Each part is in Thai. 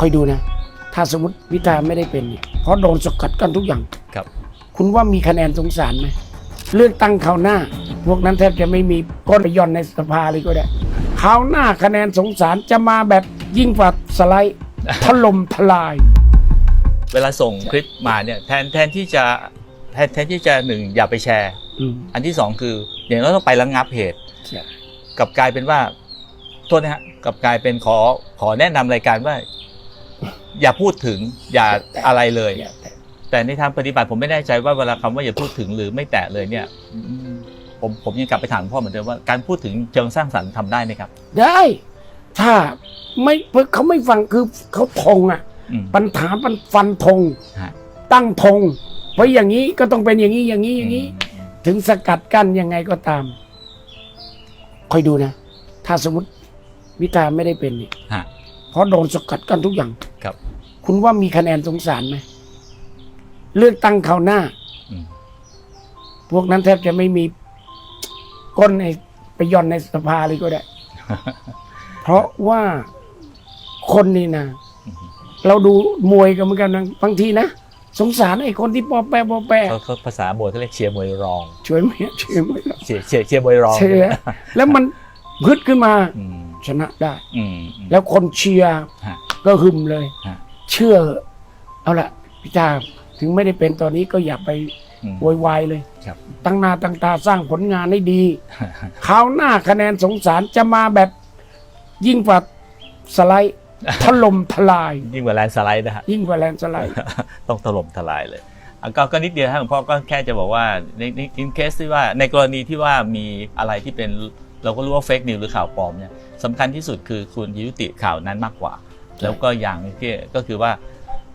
คอยดูนะ ถ้าสมมติพิธาไม่ได้เป็นเนี่ยเพราะโดนสกัดกันทุกอย่าง ครับ คุณว่ามีคะแนนสงสารไหมเลือกตั้งคราวหน้า พวกนั้นแทบจะไม่มีก้นไปย่อนในสภาเลยก็ได้คราวหน้าคะแนนสงสารจะมาแบบยิ่งกว่าสไลด์ถล่มทลาย เวลาส่งคลิปมาเนี่ยแทนแทนที่จะแทนแทนที่จะหนึ่งอย่าไปแชร์ อืมอันที่สองคืออย่างน้อยต้องไประงับเหตุ ใช่ กลับกลายเป็นว่าโทษนะฮะกลับกลายเป็นขอขอแนะนำรายการว่า อย่าพูดถึงอย่าอะไรเลย อย่าแต่แต่ในทางปฏิบัติผมไม่แน่ใจว่าเวลาคำว่าอย่าพูดถึงหรือไม่แตะเลยเนี่ยอืมผมผมยังกลับไปถามพ่อเหมือนเดิมว่าการพูดถึงเชิงสร้างสรรค์ทำได้ไหมครับ ได้ ถ้าไม่เขาไม่ฟังคือเขาทงอะ อืม ปัญหาปันฟันธงฮะ ตั้งธงไว้อย่างนี้ก็ต้องเป็นอย่างนี้อย่างนี้อย่างนี้ ถึงสกัดกั้นยังไงก็ตาม คอยดูนะ ถ้าสมมติวิธาไม่ได้เป็นเนี่ยฮะ เพราะโดนสกัดกั้นทุกอย่าง ครับ คุณว่ามีคะแนนสงสารไหมเลือกตั้งคราวหน้าอืมพวกนั้นแทบจะไม่มีก้นในไปย่อนในสภาเลยก็ได้ เพราะว่าคนนี่นะอืมเราดูมวยกันเหมือนกันนะบางทีนะสงสารไอ้คนที่ปอแปะปอแปะเขาเขาภาษามวยเขาเรียกเชียร์มวยรองช่วยไหมช่วยไหมเชียร์เชียร์เชียร์มวยรองเชียร์แล้วมันพึดขึ้นมาอืมชนะได้อืมอืมแล้วคนเชียร์ฮะ ก็หึมเลย ฮะ เชื่อ เอาละพี่จาถึงไม่ได้เป็นตอนนี้ก็อย่าไปอืม โวยวายเลยครับ ตั้งหน้าตั้งตาสร้างผลงานให้ดี คราวหน้าคะแนนสงสารจะมาแบบยิ่งกว่าสไลด์ ถล่มทลาย ยิ่งกว่าแลนด์สไลด์นะฮะ ยิ่งกว่าแลนด์สไลด์ ต้องถล่มทลายเลยอะก็ก็นิดเดียวครับหลวงพ่อก็แค่จะบอกว่าในในในเคสที่ว่าในกรณีที่ว่ามีอะไรที่เป็นเราก็รู้ว่าเฟกนิวหรือข่าวปลอมเนี่ยสำคัญที่สุดคือคุณยุติข่าวนั้นมากกว่า แล้วก็อย่างที่ก็คือว่า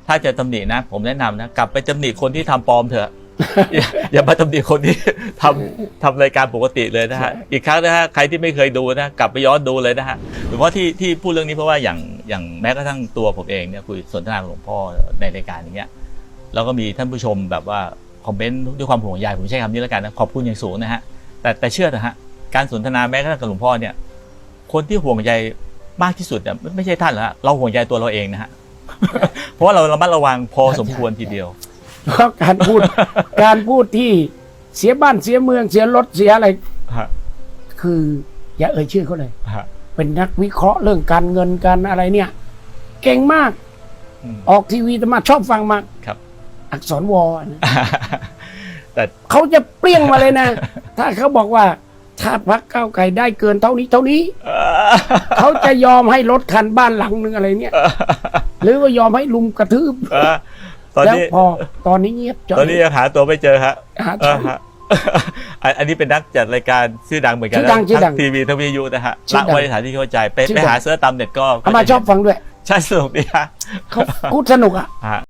ถ้าจะตำหนินะ ผมแนะนำนะกลับไปตำหนิคนที่ทำปลอมเถอะ อย่าอย่ามาตำหนิคนที่ทำทำรายการปกติเลยนะฮะใช่อีกครั้งนะฮะใครที่ไม่เคยดูนะกลับไปย้อนดูเลยนะฮะหรือว่าที่ที่พูดเรื่องนี้เพราะว่าอย่างอย่างแม้กระทั่งตัวผมเองเนี่ยคุยสนทนากับหลวงพ่อในรายการอย่างเงี้ยแล้วก็มีท่านผู้ชมแบบว่าคอมเมนต์ด้วยความห่วงใยผมใช้คำนี้แล้วกันนะขอบคุณอย่างสูงนะฮะแต่แต่เชื่อนะฮะการสนทนาแม้กระทั่งกับหลวงพ่อเนี่ย คนที่ห่วงใย มากที่สุดเนี่ยไม่ไม่ใช่ท่านหรอกฮะเราห่วงใยตัวเราเองนะฮะ เพราะว่าเราระมัดระวังพอสมควรทีเดียว เพราะการพูด การพูดที่เสียบ้านเสียเมืองเสียรถเสียอะไร ฮะคือ อย่าเอ่ยชื่อเขาเลย ฮะเป็นนักวิเคราะห์เรื่องการเงินการอะไรเนี่ย เก่งมากอืม ออกทีวีแต่มาชอบฟังมากครับ อักษรวอนะ แต่ เขาจะเปรี้ยงมาเลยนะ ถ้าเขาบอกว่า ถ้าพักเก้าวไกลได้เกินเท่านี้เท่านี้เขาจะยอมให้รถคันบ้านหลังหนึ่งอะไรเนี่ยหรือว่ายอมให้ลุมกระทืบเออตอนแล้วนี้พอตอนนี้เงียบจตอนนี้ยังหาตัวไม่เจอฮะหาเอทาองฮะอันอันนี้เป็นนักจัดรายการชื่อดังเหมือนกันชื่อดังนะชื่อดังทั้ทีวีทั้งวิทยุนะฮะชื่อละดังไว้ในฐานที่เข้าใจไปชื่อไปดังหาเสิร์ชตามเน็ตก็เอามาชอบฟังด้วย ใช่สนุกดีฮะเขาพูดสนุกอะฮะ